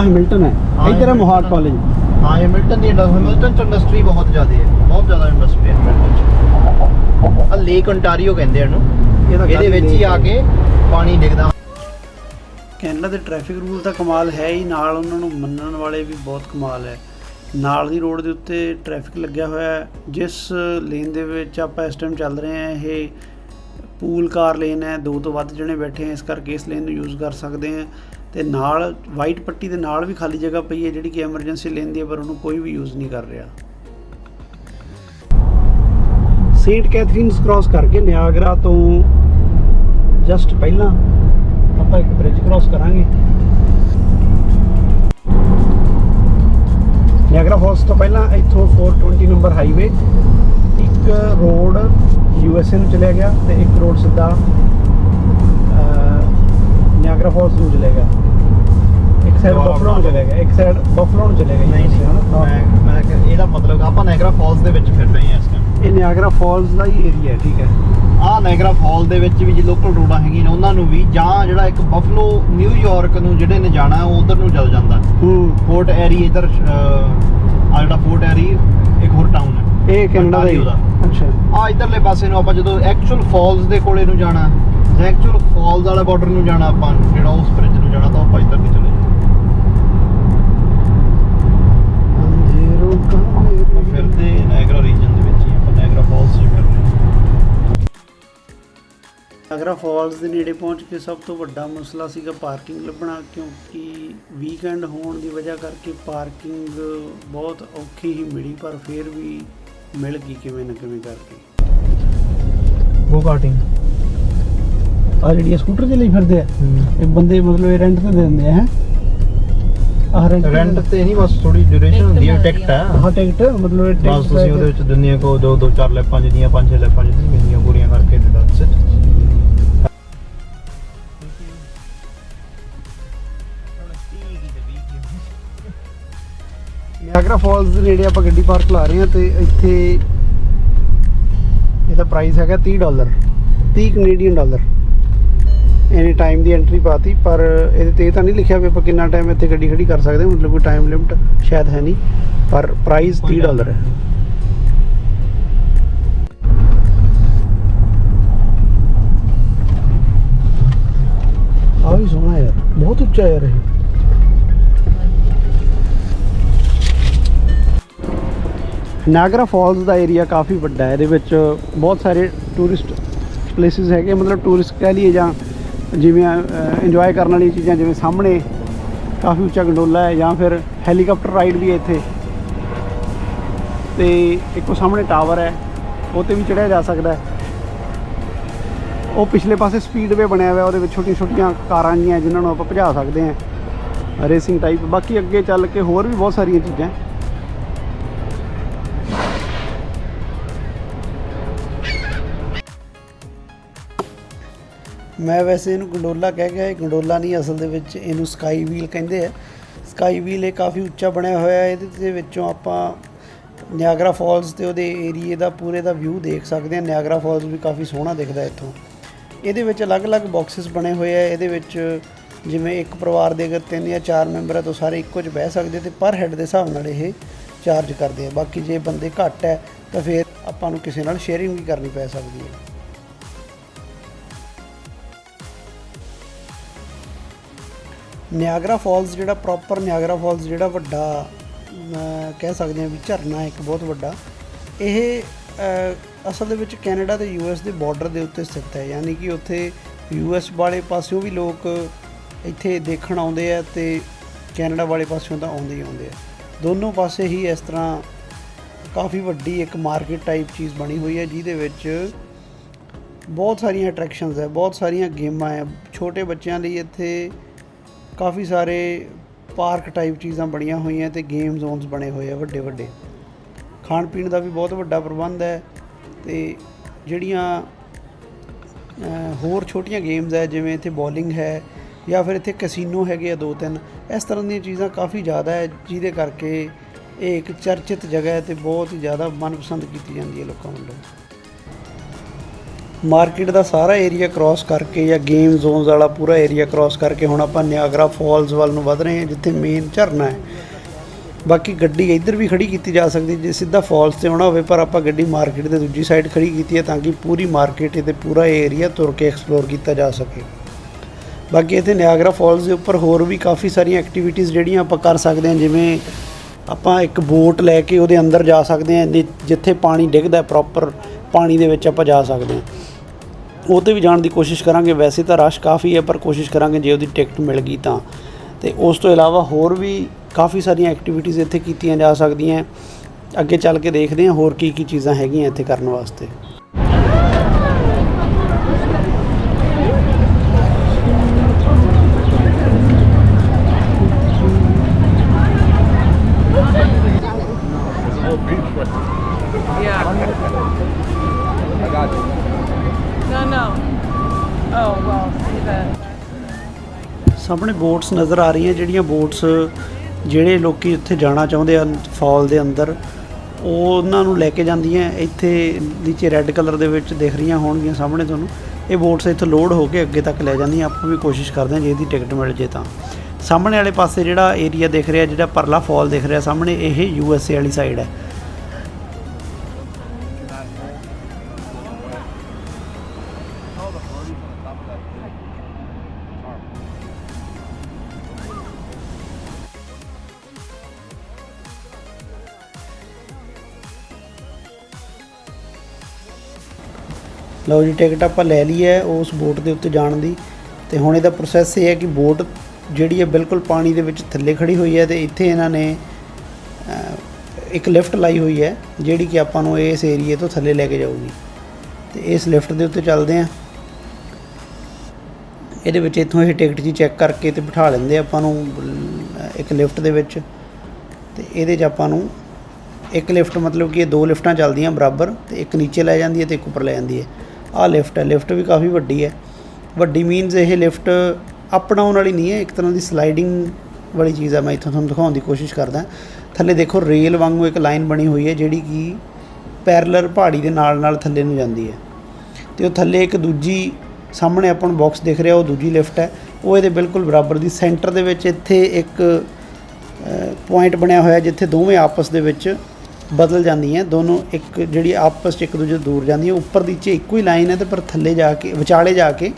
Speaker 2: ਹਾਂ। ਹੈਮਿਲਟਨ ਹੈ ਇੱਧਰ ਹੈ ਮੋਹਾਰ। ਕਾਲਜ
Speaker 1: ਹਾਂ ਹੈਮਿਲਟਨ ਦੀ ਹੈਮਿਲਟਨ ਚ ਇੰਡਸਟਰੀ ਬਹੁਤ ਜ਼ਿਆਦਾ ਹੈ। ਬਹੁਤ ਜ਼ਿਆਦਾ ਇੰਡਸਟਰੀ ਹੈ ਹੈਮਿਲਟਨ ਚ। ਆ ਲੇਕ ontario ਕਹਿੰਦੇ ਆ ਇਹਨੂੰ।
Speaker 2: ਇਹਦਾ
Speaker 1: ਵਿੱਚ ਹੀ ਆ ਕੇ ਪਾਣੀ ਡਿੱਗਦਾ।
Speaker 2: ਕੈਨੇਡਾ ਦੇ ਟ੍ਰੈਫਿਕ ਰੂਲ ਤਾਂ ਕਮਾਲ ਹੈ ਹੀ ਨਾਲ ਉਹਨਾਂ ਨੂੰ ਮੰਨਣ ਵਾਲੇ ਵੀ ਬਹੁਤ ਕਮਾਲ ਹੈ। ਨਾਲ ਦੀ ਰੋਡ ਦੇ ਉੱਤੇ ਟ੍ਰੈਫਿਕ ਲੱਗਿਆ ਹੋਇਆ ਹੈ। ਜਿਸ ਲੇਨ ਦੇ ਵਿੱਚ ਆਪਾਂ ਇਸ ਟਾਈਮ ਚੱਲ ਰਹੇ ਹਾਂ ਇਹ ਪੂਲ ਕਾਰ ਲੇਨ ਹੈ। ਦੋ ਤੋਂ ਵੱਧ ਜਣੇ ਬੈਠੇ ਹੈ ਇਸ ਕਰਕੇ ਇਸ ਲੇਨ ਨੂੰ ਯੂਜ਼ ਕਰ ਸਕਦੇ ਹਾਂ। ਤੇ ਨਾਲ ਵਾਈਟ ਪੱਟੀ ਦੇ ਨਾਲ ਵੀ ਖਾਲੀ ਜਗ੍ਹਾ ਪਈ ਹੈ ਜਿਹੜੀ ਕਿ ਐਮਰਜੈਂਸੀ ਲੈਂਦੀ ਹੈ, ਪਰ ਉਹਨੂੰ ਕੋਈ ਵੀ ਯੂਜ਼ ਨਹੀਂ ਕਰ ਰਿਹਾ। ਸੇਂਟ ਕੈਥਰੀਨਸ ਕ੍ਰਾਸ ਕਰਕੇ ਨਿਆਗਰਾ ਤੋਂ ਜਸਟ ਪਹਿਲਾਂ ਆਪਾਂ ਇੱਕ ਬ੍ਰਿਜ ਕ੍ਰਾਸ ਕਰਾਂਗੇ। ਨਿਆਗਰਾ ਫਾਲਸ ਤੋਂ ਪਹਿਲਾਂ ਇੱਥੋਂ 420 ਨੰਬਰ ਹਾਈਵੇ ਇੱਕ ਰੋਡ ਯੂਐਸਏ ਨੂੰ ਚਲਿਆ ਗਿਆ ਤੇ ਇੱਕ ਰੋਡ ਸਿੱਧਾ ਨਿਆਗਰਾ ਫਾਲਸ ਨੂੰ ਚਲਿਆ ਗਿਆ। ਇੱਕ ਸਾਈਡ ਬਫਲੋ ਨੂੰ ਚਲਿਆ ਗਿਆ ਇੱਕ ਸਾਈਡ ਬਫਲੋ ਨੂੰ ਚਲਿਆ ਗਿਆ।
Speaker 1: ਨਹੀਂ
Speaker 2: ਹਨਾ?
Speaker 1: ਮੈਂ ਮੈਂ ਕਿ- ਇਹਦਾ ਮਤਲਬ ਆਪਾਂ ਨਾਇਗਰਾ ਫਾਲਸ ਦੇ ਵਿੱਚ ਫਿਰ ਰਹੇ ਹਾਂ ਇਸ ਟਾਈਮ
Speaker 2: ਇਹ ਨਿਆਗਰਾ ਫਾਲਸ ਦਾ ਹੀ ਏਰੀਆ ਹੈ ਠੀਕ ਹੈ।
Speaker 1: ਆ ਨਾਇਗਰਾ ਫਾਲ ਦੇ ਵਿੱਚ ਵੀ ਜੇ ਲੋਕਲ ਰੋਡਾਂ ਹੈਗੀਆਂ ਨੇ ਉਹਨਾਂ ਨੂੰ ਵੀ ਜਾਂ ਜਿਹੜਾ ਇੱਕ ਬਫਲੋ ਨਿਊਯਾਰਕ ਨੂੰ ਜਿਹੜੇ ਨੇ ਜਾਣਾ ਉਹ ਉਧਰ ਨੂੰ ਚੱਲ ਜਾਂਦਾ।
Speaker 2: ਹੂੰ।
Speaker 1: ਫੋਰਟ ਐਰੀ ਇਧਰ ਆ ਜਿਹੜਾ ਫੋਰਟ ਐਰੀ ਇੱਕ ਹੋਰ ਟਾਊਨ ਹੈ।
Speaker 2: ਇਹ ਕੈਨੇਡਾ ਦਾ ਹੀ। ਅੱਛਾ।
Speaker 1: ਆ ਇਧਰਲੇ ਪਾਸੇ ਨੂੰ ਆਪਾਂ ਜਦੋਂ ਐਕਚੁਅਲ ਫਾਲਸ ਦੇ ਕੋਲੇ ਨੂੰ ਜਾਣਾ ਐਕਚੁਅਲ ਫਾਲਸ ਵਾਲੇ ਬਾਰਡਰ ਨੂੰ ਜਾਣਾ ਆਪਾਂ ਜਿਹੜਾ ਉਸ ਬ੍ਰਿਜ ਨੂੰ ਜਾਣਾ ਤਾਂ ਆਪਾਂ ਇੱਧਰ ਦੀ ਚਲੇ ਆਪਾਂ ਫਿਰਦੇ ਨਾਇਗਰਾ ਰੀਜਨ ਦੇ ਵਿੱਚ ਹੀ ਆਪਾਂ ਨਾਇਗਰਾ ਫਾਲਸ 'ਚ ਫਿਰਦੇ ਹਾਂ।
Speaker 2: ਨਿਆਗਰਾ ਫਾਲਸ ਦੇ ਨੇੜੇ ਪਹੁੰਚ ਕੇ ਸਭ ਤੋਂ ਵੱਡਾ ਮਸਲਾ ਸੀਗਾ ਪਾਰਕਿੰਗ ਲੱਭਣਾ ਕਿਉਂਕਿ ਵੀਕਐਂਡ ਹੋਣ ਦੀ ਵਜ੍ਹਾ ਕਰਕੇ ਪਾਰਕਿੰਗ ਬਹੁਤ ਔਖੀ ਹੀ ਮਿਲੀ ਪਰ ਫਿਰ ਵੀ ਮਿਲ ਗਈ ਕਿਵੇਂ ਨਾ ਕਿਵੇਂ ਕਰਕੇ।
Speaker 1: ਗੋ ਕਾਰਟਿੰਗ
Speaker 2: ਆ ਜਿਹੜੀਆਂ ਸਕੂਟਰ ਤੇ ਲਈ ਫਿਰਦੇ ਆ ਇਹ ਬੰਦੇ ਮਤਲਬ ਇਹ ਰੈਂਟ ਤੇ ਦੇ ਦਿੰਦੇ ਆ ਹੈ? ਆਹ
Speaker 1: ਰੈਂਟ ਤੇ ਨਹੀਂ ਬਸ ਥੋੜੀ ਡਿਊਰੇਸ਼ਨ ਹੁੰਦੀ ਹੈ ਟਿਕਟ ਹੈ
Speaker 2: ਹਾਂ ਟਿਕਟ ਮਤਲਬ ਇਹ
Speaker 1: ਬਸ
Speaker 2: ਟਿਕਟ
Speaker 1: ਤੁਸੀਂ ਉਹਦੇ ਵਿੱਚ ਦੁਨੀਆ ਕੋ ਦੋ ਦੋ ਚਾਰ ਜਿਹੜੀਆਂ ਪੰਜ ਛੇ ਲੈਪਾਂ ਜਿਹੜੀਆਂ ਮਿਲਦੀਆਂ ਪੂਰੀਆਂ ਕਰਕੇ ਤੇ ਦੱਸ
Speaker 2: ਨਿਆਗਰਾ ਫਾਲਸ ਦੇ ਨੇੜੇ ਆਪਾਂ ਗੱਡੀ ਪਾਰਕ ਲਾ ਰਹੇ ਹਾਂ ਤੇ ਇੱਥੇ ਇਹਦਾ ਪ੍ਰਾਈਸ ਹੈਗਾ 30 ਡਾਲਰ 30 ਕੈਨੇਡੀਅਨ ਡਾਲਰ। ਐਨੀ ਟਾਈਮ ਦੀ ਐਂਟਰੀ ਪਾਤੀ ਪਰ ਇਹਦੇ ਤੇ ਇਹ ਤਾਂ ਨਹੀਂ ਲਿਖਿਆ ਵੀ ਆਪਾਂ ਕਿੰਨਾ ਟਾਈਮ ਇੱਥੇ ਗੱਡੀ ਖੜੀ ਕਰ ਸਕਦੇ ਮਤਲਬ ਕੋਈ ਟਾਈਮ ਲਿਮਟ ਸ਼ਾਇਦ ਹੈ ਨਹੀਂ ਪਰ ਪ੍ਰਾਈਸ 30 ਡਾਲਰ ਹੈ। ਆ ਵੀ ਸੋਹਣਾ ਯਾਰ ਬਹੁਤ ਉੱਚਾ ਯਾਰ ਇਹ। ਨਾਗਰਾ ਫਾਲਸ ਦਾ ਏਰੀਆ ਕਾਫੀ ਵੱਡਾ ਹੈ ਇਹਦੇ ਵਿੱਚ ਬਹੁਤ ਸਾਰੇ ਟੂਰਿਸਟ ਪਲੇਸਿਸ ਹੈਗੇ ਮਤਲਬ ਟੂਰਿਸਟ ਕਹਿ ਲਈਏ ਜਾਂ ਜਿਵੇਂ ਇੰਜੋਏ ਕਰਨ ਵਾਲੀਆਂ ਚੀਜ਼ਾਂ ਜਿਵੇਂ ਸਾਹਮਣੇ, ਕਾਫੀ ਉੱਚਾ ਗੰਡੋਲਾ ਹੈ ਜਾਂ ਫਿਰ ਹੈਲੀਕਾਪਟਰ ਰਾਈਡ ਵੀ ਹੈ ਇੱਥੇ। ਤੇ ਇੱਕੋ ਸਾਹਮਣੇ ਟਾਵਰ ਹੈ, ਉਹ ਤੇ ਵੀ ਚੜਿਆ ਜਾ ਸਕਦਾ ਹੈ। ਉਹ ਪਿਛਲੇ ਪਾਸੇ ਸਪੀਡਵੇ ਬਣਿਆ ਹੋਇਆ, ਉਹਦੇ ਵਿੱਚ ਛੋਟੀਆਂ ਛੋਟੀਆਂ ਕਾਰਾਂ ਜੀਆਂ ਜਿਨ੍ਹਾਂ ਨੂੰ ਆਪਾਂ ਭਜਾ ਸਕਦੇ ਹਾਂ। ਰੇਸਿੰਗ ਟਾਈਪ ਬਾਕੀ ਅੱਗੇ ਚੱਲ ਕੇ ਹੋਰ ਵੀ ਬਹੁਤ ਸਾਰੀਆਂ ਚੀਜ਼ਾਂ। ਮੈਂ ਵੈਸੇ ਇਹਨੂੰ ਗੰਡੋਲਾ ਕਹਿ ਗਿਆ, ਇਹ ਗੰਡੋਲਾ ਨਹੀਂ ਅਸਲ ਦੇ ਵਿੱਚ, ਇਹਨੂੰ ਸਕਾਈ ਵੀਲ ਕਹਿੰਦੇ ਆ। ਸਕਾਈ ਵੀਲ ਇਹ ਕਾਫੀ ਉੱਚਾ ਬਣਿਆ ਹੋਇਆ ਹੈ, ਇਹਦੇ ਦੇ ਵਿੱਚੋਂ ਆਪਾਂ ਨਿਆਗਰਾ ਫਾਲਸ ਤੇ ਉਹਦੇ ਏਰੀਏ ਦਾ, ਪੂਰੇ ਦਾ ਵਿਊ ਦੇਖ ਸਕਦੇ ਹਾਂ। ਨਿਆਗਰਾ ਫਾਲਸ ਵੀ ਕਾਫੀ ਸੋਹਣਾ ਦਿਖਦਾ ਇੱਥੋਂ। ਇਹਦੇ ਵਿੱਚ ਅਲੱਗ-ਅਲੱਗ ਬਾਕਸਸ ਬਣੇ ਹੋਏ ਆ, ਇਹਦੇ ਵਿੱਚ ਜਿਵੇਂ ਇੱਕ ਪਰਿਵਾਰ ਦੇ ਅਗਰ ਤਿੰਨ ਜਾਂ ਚਾਰ ਮੈਂਬਰ ਆ, ਤਾਂ ਸਾਰੇ ਇੱਕੋ 'ਚ ਬਹਿ ਸਕਦੇ ਤੇ ਪਰ ਹੈੱਡ ਦੇ ਹਿਸਾਬ ਨਾਲ ਇਹ ਚਾਰਜ ਕਰਦੇ ਆ। ਬਾਕੀ ਜੇ ਬੰਦੇ ਘੱਟ ਹੈ, ਤਾਂ ਫਿਰ ਆਪਾਂ ਨੂੰ ਕਿਸੇ ਨਾਲ ਸ਼ੇਅਰਿੰਗ ਵੀ ਕਰਨੀ ਪੈ ਸਕਦੀ ਹੈ। ਨਿਆਗਰਾ ਫਾਲਸ ਜਿਹੜਾ ਪ੍ਰੋਪਰ ਨਿਆਗਰਾ ਫਾਲਸ ਜਿਹੜਾ ਵੱਡਾ ਕਹਿ ਸਕਦੇ ਹਾਂ ਵੀ ਝਰਨਾ ਇੱਕ ਬਹੁਤ ਵੱਡਾ, ਇਹ ਅਸਲ ਦੇ ਵਿੱਚ ਕੈਨੇਡਾ ਤੇ ਯੂਐਸ ਦੇ ਬਾਰਡਰ ਦੇ ਉੱਤੇ ਸਥਿਤ ਹੈ। ਯਾਨੀ ਕਿ ਉੱਥੇ ਯੂਐਸ ਵਾਲੇ ਪਾਸਿਓਂ ਵੀ ਲੋਕ ਇੱਥੇ ਦੇਖਣ ਆਉਂਦੇ ਆ ਤੇ ਕੈਨੇਡਾ ਵਾਲੇ ਪਾਸਿਓਂ ਤਾਂ ਆਉਂਦੇ ਹੀ ਆਉਂਦੇ ਆ। ਦੋਨੋਂ ਪਾਸੇ ਹੀ ਇਸ ਤਰ੍ਹਾਂ ਕਾਫੀ ਵੱਡੀ ਇੱਕ ਮਾਰਕੀਟ ਟਾਈਪ ਚੀਜ਼ ਬਣੀ ਹੋਈ ਹੈ, ਜਿਹਦੇ ਵਿੱਚ ਬਹੁਤ ਸਾਰੀਆਂ ਅਟਰੈਕਸ਼ਨਸ ਹੈ, ਬਹੁਤ ਸਾਰੀਆਂ ਗੇਮਾਂ ਹੈ। ਛੋਟੇ ਬੱਚਿਆਂ ਲਈ ਇੱਥੇ ਕਾਫੀ ਸਾਰੇ ਪਾਰਕ ਟਾਈਪ ਚੀਜ਼ਾਂ ਬਣੀਆਂ ਹੋਈਆਂ ਤੇ ਗੇਮ ਜ਼ੋਨਸ ਬਣੇ ਹੋਏ ਆ ਵੱਡੇ ਵੱਡੇ। ਖਾਣ ਪੀਣ ਦਾ ਵੀ ਬਹੁਤ ਵੱਡਾ ਪ੍ਰਬੰਧ ਹੈ ਤੇ ਜਿਹੜੀਆਂ ਹੋਰ ਛੋਟੀਆਂ ਗੇਮਸ ਹੈ ਜਿਵੇਂ ਇੱਥੇ ਬੋਲਿੰਗ ਹੈ ਜਾਂ ਫਿਰ ਇੱਥੇ ਕੈਸੀਨੋ ਹੈਗੇ ਆ ਦੋ ਤਿੰਨ, ਇਸ ਤਰ੍ਹਾਂ ਦੀਆਂ ਚੀਜ਼ਾਂ ਕਾਫੀ ਜ਼ਿਆਦਾ ਹੈ ਜਿਹਦੇ ਕਰਕੇ ਇਹ ਇੱਕ ਚਰਚਿਤ ਜਗ੍ਹਾ ਹੈ ਤੇ ਬਹੁਤ ਹੀ ਜ਼ਿਆਦਾ ਮਨਪਸੰਦ ਕੀਤੀ ਜਾਂਦੀ ਹੈ ਲੋਕਾਂ ਵੱਲੋਂ। ਮਾਰਕੀਟ ਦਾ ਸਾਰਾ ਏਰੀਆ ਕ੍ਰਾਸ ਕਰਕੇ ਜਾਂ ਗੇਮ ਜ਼ੋਨਸ ਵਾਲਾ ਪੂਰਾ ਏਰੀਆ ਕ੍ਰਾਸ ਕਰਕੇ ਹੁਣ ਆਪਾਂ ਨਿਆਗਰਾ ਫਾਲਸ ਵੱਲ ਨੂੰ ਵਧ ਰਹੇ ਹਾਂ, ਜਿੱਥੇ ਮੇਨ ਝਰਨਾ ਹੈ। ਬਾਕੀ ਗੱਡੀ ਇੱਧਰ ਵੀ ਖੜੀ ਕੀਤੀ ਜਾ ਸਕਦੀ, ਜੇ ਸਿੱਧਾ ਫਾਲਸ ਤੇ ਆਉਣਾ ਹੋਵੇ, ਪਰ ਆਪਾਂ ਗੱਡੀ ਮਾਰਕੀਟ ਦੇ ਦੂਜੀ ਸਾਈਡ ਖੜੀ ਕੀਤੀ ਹੈ ਤਾਂ ਕਿ ਪੂਰੀ ਮਾਰਕੀਟ ਤੇ ਪੂਰਾ ਏਰੀਆ ਤੁਰ ਕੇ ਐਕਸਪਲੋਰ ਕੀਤਾ ਜਾ ਸਕੇ। ਬਾਕੀ ਇੱਥੇ ਨਿਆਗਰਾ ਫਾਲਸ ਦੇ ਉੱਪਰ ਹੋਰ ਵੀ ਕਾਫੀ ਸਾਰੀਆਂ ਐਕਟੀਵਿਟੀਜ਼ ਜਿਹੜੀਆਂ ਆਪਾਂ ਕਰ ਸਕਦੇ ਹਾਂ, ਜਿਵੇਂ ਆਪਾਂ ਇੱਕ ਬੋਟ ਲੈ ਕੇ ਉਹਦੇ ਅੰਦਰ ਜਾ ਸਕਦੇ ਹਾਂ ਜਿ- ਜਿੱਥੇ ਪਾਣੀ ਡਿੱਗਦਾ ਪ੍ਰੋਪਰ ਪਾਣੀ ਦੇ ਵਿੱਚ ਆਪਾਂ ਜਾ ਸਕਦੇ ਹਾਂ। ਉਹ ਤੇ ਵੀ ਜਾਣ ਦੀ ਕੋਸ਼ਿਸ਼ ਕਰਾਂਗੇ ਵੈਸੇ ਤਾਂ ਰਸ਼ ਕਾਫੀ ਹੈ, ਪਰ ਕੋਸ਼ਿਸ਼ ਕਰਾਂਗੇ ਜੇ ਉਹਦੀ ਟਿਕਟ ਮਿਲ ਗਈ ਤਾਂ ਤੇ ਉਸ ਤੋਂ ਇਲਾਵਾ ਹੋਰ ਵੀ ਕਾਫੀ ਸਾਰੀਆਂ ਐਕਟੀਵਿਟੀਜ਼ ਇੱਥੇ ਕੀਤੀਆਂ ਜਾ ਸਕਦੀਆਂ ਅੱਗੇ ਚੱਲ ਕੇ ਦੇਖਦੇ ਹਾਂ ਹੋਰ ਕੀ ਕੀ ਚੀਜ਼ਾਂ ਹੈਗੀਆਂ ਇੱਥੇ ਕਰਨ ਵਾਸਤੇ
Speaker 3: Yeah. I got you. No, no. Oh, well, see that.
Speaker 2: ਸਾਹਮਣੇ ਬੋਟਸ ਨਜ਼ਰ ਆ ਰਹੀਆਂ ਜਿਹੜੀਆਂ ਬੋਟਸ ਜਿਹੜੇ ਲੋਕੀ ਉੱਥੇ ਜਾਣਾ ਚਾਹੁੰਦੇ ਹਨ ਫਾਲ ਦੇ ਅੰਦਰ ਉਹ ਉਹਨਾਂ ਨੂੰ ਲੈ ਕੇ ਜਾਂਦੀਆਂ ਇੱਥੇ ਨੀਚੇ ਰੈੱਡ ਕਲਰ ਦੇ ਵਿੱਚ ਦਿਖ ਰਹੀਆਂ ਹੋਣਗੀਆਂ ਸਾਹਮਣੇ ਤੁਹਾਨੂੰ ਇਹ ਬੋਟਸ ਇੱਥੇ ਲੋਡ ਹੋ ਕੇ ਅੱਗੇ ਤੱਕ ਲੈ ਜਾਂਦੀਆਂ ਆਪਾਂ ਵੀ ਕੋਸ਼ਿਸ਼ ਕਰਦੇ ਹਾਂ ਜੇ ਇਹਦੀ ਟਿਕਟ ਮਿਲ ਜੇ ਤਾਂ ਸਾਹਮਣੇ ਵਾਲੇ ਪਾਸੇ ਜਿਹੜਾ ਏਰੀਆ ਦਿਖ ਰਿਹਾ ਜਿਹੜਾ ਪਰਲਾ ਫਾਲ ਦਿਖ ਰਿਹਾ ਸਾਹਮਣੇ ਇਹ ਯੂ ਐਸ ਏ ਵਾਲੀ ਸਾਈਡ ਹੈ ਲਓ ਜੀ, ਟਿਕਟ ਆਪਾਂ ਲੈ ਲਈ ਹੈ ਉਸ ਬੋਟ ਦੇ ਉੱਤੇ ਜਾਣ ਦੀ। ਤੇ ਹੁਣ ਇਹਦਾ ਪ੍ਰੋਸੈਸ ਇਹ ਹੈ ਕਿ ਬੋਟ ਜਿਹੜੀ ਹੈ ਬਿਲਕੁਲ ਪਾਣੀ ਦੇ ਵਿੱਚ ਥੱਲੇ ਖੜੀ ਹੋਈ ਹੈ ਤੇ ਇੱਥੇ ਇਹਨਾਂ ਨੇ ਇੱਕ ਲਿਫਟ ਲਾਈ ਹੋਈ ਹੈ, ਜਿਹੜੀ ਕਿ ਆਪਾਂ ਨੂੰ ਇਸ ਏਰੀਏ ਤੋਂ ਥੱਲੇ ਲੈ ਕੇ ਜਾਊਗੀ। ਤੇ ਇਸ ਲਿਫਟ ਦੇ ਉੱਤੇ ਚੱਲਦੇ ਹਾਂ। ਇਹਦੇ ਵਿੱਚ ਇੱਥੋਂ ਇਹ ਟਿਕਟ ਜੀ ਚੈੱਕ ਕਰਕੇ ਤੇ ਬਿਠਾ ਲੈਂਦੇ ਆਪਾਂ ਨੂੰ ਇੱਕ ਲਿਫਟ ਦੇ ਵਿੱਚ। ਤੇ ਇਹਦੇ 'ਚ ਆਪਾਂ ਨੂੰ ਇੱਕ ਲਿਫਟ ਮਤਲਬ ਕਿ ਇਹ ਦੋ ਲਿਫਟਾਂ ਚੱਲਦੀਆਂ ਬਰਾਬਰ, ਤੇ ਇੱਕ ਨੀਚੇ ਲੈ ਜਾਂਦੀ ਹੈ ਤੇ ਇੱਕ ਉੱਪਰ ਲੈ ਜਾਂਦੀ ਹੈ। ਆਹ ਲਿਫਟ ਹੈ, ਲਿਫਟ ਵੀ ਕਾਫੀ ਵੱਡੀ ਹੈ। ਵੱਡੀ ਮੀਨਸ ਇਹ ਲਿਫਟ ਅਪ ਡਾਊਨ ਵਾਲੀ ਨਹੀਂ ਹੈ, ਇੱਕ ਤਰ੍ਹਾਂ ਦੀ ਸਲਾਈਡਿੰਗ ਵਾਲੀ ਚੀਜ਼ ਹੈ। ਮੈਂ ਇੱਥੋਂ ਤੁਹਾਨੂੰ ਦਿਖਾਉਣ ਦੀ ਕੋਸ਼ਿਸ਼ ਕਰਦਾ। ਥੱਲੇ ਦੇਖੋ, ਰੇਲ ਵਾਂਗੂ ਇੱਕ ਲਾਈਨ ਬਣੀ ਹੋਈ ਹੈ, ਜਿਹੜੀ ਕਿ ਪੈਰਲਰ ਪਹਾੜੀ ਦੇ ਨਾਲ ਨਾਲ ਥੱਲੇ ਨੂੰ ਜਾਂਦੀ ਹੈ। ਤੇ ਉਹ ਥੱਲੇ ਇੱਕ ਦੂਜੀ ਸਾਹਮਣੇ ਆਪਾਂ ਨੂੰ ਬਾਕਸ ਦਿਖ ਰਿਹਾ, ਉਹ ਦੂਜੀ ਲਿਫਟ ਹੈ। ਉਹ ਇਹਦੇ ਬਿਲਕੁਲ ਬਰਾਬਰ ਦੀ ਸੈਂਟਰ ਦੇ ਵਿੱਚ ਇੱਥੇ ਇੱਕ ਪੁਆਇੰਟ ਬਣਿਆ ਹੋਇਆ, ਜਿੱਥੇ ਦੋਵੇਂ ਆਪਸ ਦੇ ਵਿੱਚ ਬਦਲ ਜਾਂਦੀ ਹੈ, ਦੋਨੋਂ ਇੱਕ ਜਿਹੜੀ ਆਪਸ 'ਚ ਇੱਕ ਦੂਜੇ ਤੋਂ ਦੂਰ ਹੈ, ਉੱਪਰ ਦੀ 'ਚ ਇੱਕੋ ਹੀ ਲਾਈਨ ਹੈ ਤੇ ਪਰ ਥੱਲੇ ਜਾ ਕੇ, ਵਿਚਾਲੇ ਜਾ ਕੇ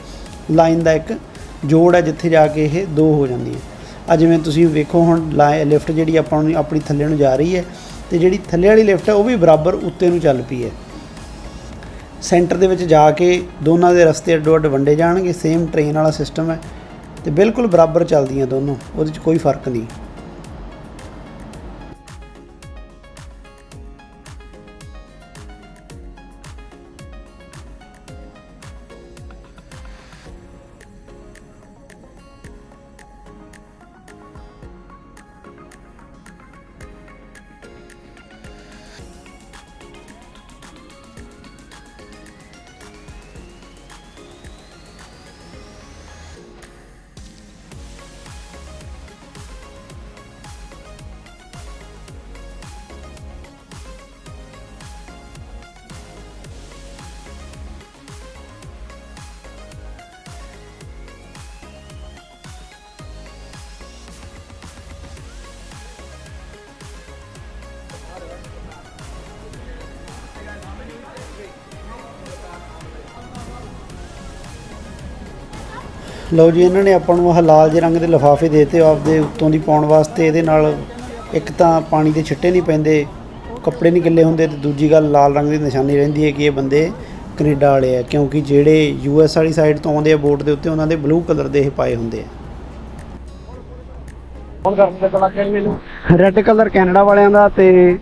Speaker 2: ਲਾਈਨ ਦਾ ਇੱਕ ਜੋੜ ਹੈ ਜਿੱਥੇ ਜਾ ਕੇ ਇਹ ਦੋ ਹੋ ਜਾਂਦੀ ਹੈ। ਆ ਜਿਵੇਂ ਤੁਸੀਂ ਵੇਖੋ ਹੁਣ ਲਿਫਟ ਜਿਹੜੀ ਆਪਾਂ ਨੂੰ ਆਪਣੀ ਥੱਲੇ ਨੂੰ ਜਾ ਰਹੀ ਹੈ ਤੇ ਜਿਹੜੀ ਥੱਲੇ ਵਾਲੀ ਲਿਫਟ ਹੈ, ਉਹ ਵੀ ਬਰਾਬਰ ਉੱਤੇ ਨੂੰ ਚੱਲ ਪਈ ਹੈ। ਸੈਂਟਰ ਦੇ ਵਿੱਚ ਜਾ ਕੇ ਦੋਨਾਂ ਦੇ ਰਸਤੇ ਅੱਡੋ ਅੱਡ ਵੰਡੇ ਜਾਣਗੇ, ਸੇਮ ਟ੍ਰੇਨ ਵਾਲਾ ਸਿਸਟਮ ਹੈ ਤੇ ਬਿਲਕੁਲ ਬਰਾਬਰ ਚੱਲਦੀਆਂ ਦੋਨੋਂ, ਉਹਦੇ 'ਚ ਕੋਈ ਫ਼ਰਕ ਨਹੀਂ। ਲਓ ਜੀ ਇਹਨਾਂ ਨੇ ਆਪਾਂ ਨੂੰ ਆਹ ਲਾਲ ਜਿਹੇ ਰੰਗ ਦੇ ਲਿਫਾਫੇ ਦੇਤੇ ਆਪਦੇ ਉੱਤੋਂ ਦੀ ਪਾਉਣ ਵਾਸਤੇ। ਇਹਦੇ ਨਾਲ ਇੱਕ ਤਾਂ ਪਾਣੀ ਦੇ ਛਿੱਟੇ ਨਹੀਂ ਪੈਂਦੇ ਕੱਪੜੇ ਨਹੀਂ ਗਿੱਲੇ ਹੁੰਦੇ ਤੇ ਦੂਜੀ ਗੱਲ ਲਾਲ ਰੰਗ ਦੀ ਨਿਸ਼ਾਨੀ ਰਹਿੰਦੀ ਹੈ ਕਿ ਇਹ ਬੰਦੇ ਕੈਨੇਡਾ ਵਾਲੇ ਆ ਕਿਉਂਕਿ ਜਿਹੜੇ ਯੂ ਐਸ ਵਾਲੀ ਸਾਈਡ ਤੋਂ ਆਉਂਦੇ ਆ ਬੋਟ ਦੇ ਉੱਤੇ ਉਹਨਾਂ ਦੇ ਬਲੂ ਕਲਰ ਦੇ ਇਹ ਪਾਏ ਹੁੰਦੇ ਆ। ਰੈੱਡ ਕਲਰ ਕੈਨੇਡਾ ਵਾਲਿਆਂ ਦਾ ਤੇ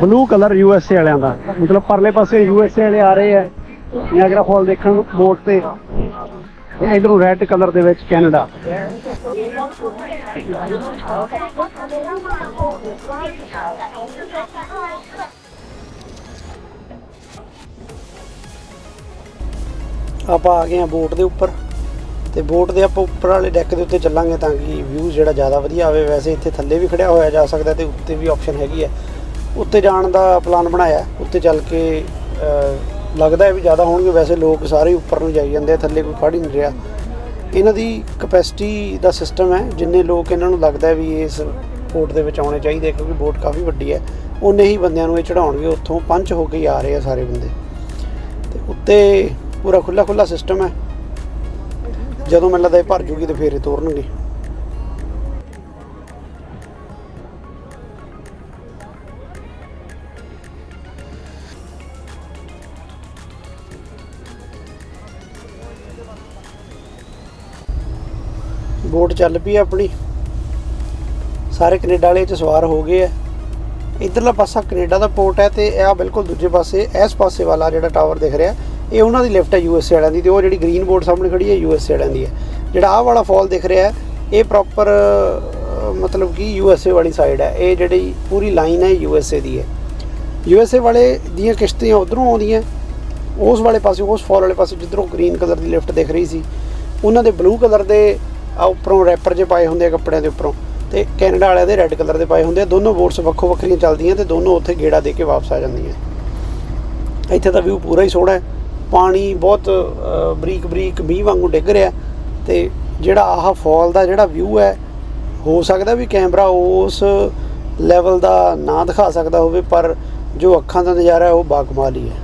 Speaker 2: blue colour U S A ਵਾਲਿਆਂ ਦਾ। ਮਤਲਬ ਪਰਲੇ ਪਾਸੇ ਯੂ ਐਸ ਏ ਵਾਲੇ ਆ ਰਹੇ ਆ ਨਿਆਗਰਾ ਫਾਲ ਦੇਖਣ ਬੋਟ ਤੇ। ਇਧਰੋਂ ਰੈੱਡ ਕਲਰ ਦੇ ਵਿੱਚ ਕੈਨੇਡਾ ਆਪਾਂ ਆ ਗਏ ਆ ਬੋਟ ਦੇ ਉੱਪਰ। ਤੇ ਬੋਟ ਦੇ ਆਪਾਂ ਉੱਪਰ ਵਾਲੇ ਡੈਕ ਦੇ ਉੱਤੇ ਚੱਲਾਂਗੇ ਤਾਂ ਕਿ ਵਿਊ ਜਿਹੜਾ ਜ਼ਿਆਦਾ ਵਧੀਆ ਆਵੇ। ਵੈਸੇ ਇੱਥੇ ਥੱਲੇ ਵੀ ਖੜਿਆ ਹੋਇਆ ਜਾ ਸਕਦਾ ਤੇ ਉੱਤੇ ਵੀ ਆਪਸ਼ਨ ਹੈਗੀ ਹੈ। ਉੱਤੇ ਜਾਣ ਦਾ ਪਲਾਨ ਬਣਾਇਆ। ਉੱਤੇ ਚੱਲ ਕੇ ਲੱਗਦਾ ਹੈ ਵੀ ਜ਼ਿਆਦਾ ਹੋਣਗੇ, ਵੈਸੇ ਲੋਕ ਸਾਰੇ ਉੱਪਰ ਨੂੰ ਜਾਈ ਜਾਂਦੇ ਆ, ਥੱਲੇ ਕੋਈ ਖੜ ਹੀ ਨਹੀਂ ਰਿਹਾ। ਇਹਨਾਂ ਦੀ ਕਪੈਸਿਟੀ ਦਾ ਸਿਸਟਮ ਹੈ, ਜਿੰਨੇ ਲੋਕ ਇਹਨਾਂ ਨੂੰ ਲੱਗਦਾ ਵੀ ਇਸ ਬੋਟ ਦੇ ਵਿੱਚ ਆਉਣੇ ਚਾਹੀਦੇ ਕਿਉਂਕਿ ਬੋਟ ਕਾਫੀ ਵੱਡੀ ਹੈ ਉਨੇ ਹੀ ਬੰਦਿਆਂ ਨੂੰ ਇਹ ਚੜਾਉਣਗੇ ਉੱਥੋਂ ਪੰਚ ਹੋ ਕੇ ਆ ਰਹੇ ਆ ਸਾਰੇ ਬੰਦੇ। ਤੇ ਉੱਤੇ ਪੂਰਾ ਖੁੱਲਾ ਖੁੱਲਾ ਸਿਸਟਮ ਹੈ। ਜਦੋਂ ਮੈਨੂੰ ਲੱਗਦਾ ਇਹ ਭਰ ਜੂਗੀ ਤੇ ਫੇਰ ਇਹ ਤੋਰਨਗੇ। ਚੱਲ ਪਈ ਆ ਆਪਣੀ। ਸਾਰੇ ਕੈਨੇਡਾ ਵਾਲੇ ਚ ਸਵਾਰ ਹੋ ਗਏ ਆ। ਇਧਰਲਾ ਪਾਸਾ ਕੈਨੇਡਾ ਦਾ ਪੋਰਟ ਹੈ ਤੇ ਇਹ ਬਿਲਕੁਲ ਦੂਜੇ ਪਾਸੇ, ਇਸ ਪਾਸੇ ਵਾਲਾ ਜਿਹੜਾ ਟਾਵਰ ਦਿਖ ਰਿਹਾ, ਇਹ ਉਹਨਾਂ ਦੀ ਲਿਫਟ ਹੈ ਯੂਐਸਏ ਵਾਲਿਆਂ ਦੀ ਤੇ ਉਹ ਜਿਹੜੀ ਗ੍ਰੀਨ ਬੋਰਡ ਸਾਹਮਣੇ ਖੜੀ ਹੈ ਯੂਐਸਏ ਵਾਲਿਆਂ ਦੀ ਹੈ। ਜਿਹੜਾ ਆਹ ਵਾਲਾ ਫਾਲ ਦਿਖ ਰਿਹਾ, ਇਹ ਪ੍ਰੋਪਰ ਮਤਲਬ ਕਿ ਯੂਐਸਏ ਵਾਲੀ ਸਾਈਡ ਹੈ। ਇਹ ਜਿਹੜੀ ਪੂਰੀ ਲਾਈਨ ਹੈ ਯੂਐਸਏ ਦੀ ਹੈ। ਯੂਐਸਏ ਵਾਲੇ ਦੀਆਂ ਕਿਸ਼ਤੀਆਂ ਉਧਰੋਂ ਆਉਂਦੀਆਂ, ਉਸ ਵਾਲੇ ਪਾਸੇ, ਉਸ ਫਾਲ ਵਾਲੇ ਪਾਸੇ ਜਿੱਧਰੋਂ ਗ੍ਰੀਨ ਕਲਰ ਦੀ ਲਿਫਟ ਦਿਖ ਰਹੀ ਸੀ, ਉਹਨਾਂ ਦੇ ਬਲੂ ਕਲਰ ਦੇ ਆ ਉੱਪਰੋਂ ਰੈਪਰ ਜੇ ਪਾਏ ਹੁੰਦੇ ਆ ਕੱਪੜਿਆਂ ਦੇ ਉੱਪਰੋਂ ਤੇ ਕੈਨੇਡਾ ਵਾਲਿਆਂ ਦੇ ਰੈੱਡ ਕਲਰ ਦੇ ਪਾਏ ਹੁੰਦੇ ਆ। ਦੋਨੋਂ ਬੋਟਸ ਵੱਖੋ ਵੱਖਰੀਆਂ ਚੱਲਦੀਆਂ ਤੇ ਦੋਨੋਂ ਉੱਥੇ ਗੇੜਾ ਦੇ ਕੇ ਵਾਪਸ ਆ ਜਾਂਦੀਆਂ। ਇੱਥੇ ਦਾ ਵਿਊ ਪੂਰਾ ਹੀ ਸੋਹਣਾ ਹੈ। ਪਾਣੀ ਬਹੁਤ ਬਰੀਕ ਬਰੀਕ ਮੀਂਹ ਵਾਂਗੂ ਡਿੱਗ ਰਿਹਾ ਤੇ ਜਿਹੜਾ ਆਹ ਫਾਲ ਦਾ ਜਿਹੜਾ ਵਿਊ ਹੈ, ਹੋ ਸਕਦਾ ਵੀ ਕੈਮਰਾ ਉਸ ਲੈਵਲ ਦਾ ਨਾ ਦਿਖਾ ਸਕਦਾ ਹੋਵੇ, ਪਰ ਜੋ ਅੱਖਾਂ ਦਾ ਨਜ਼ਾਰਾ ਹੈ, ਉਹ ਬਾਗਮਾਲ ਹੀ ਹੈ।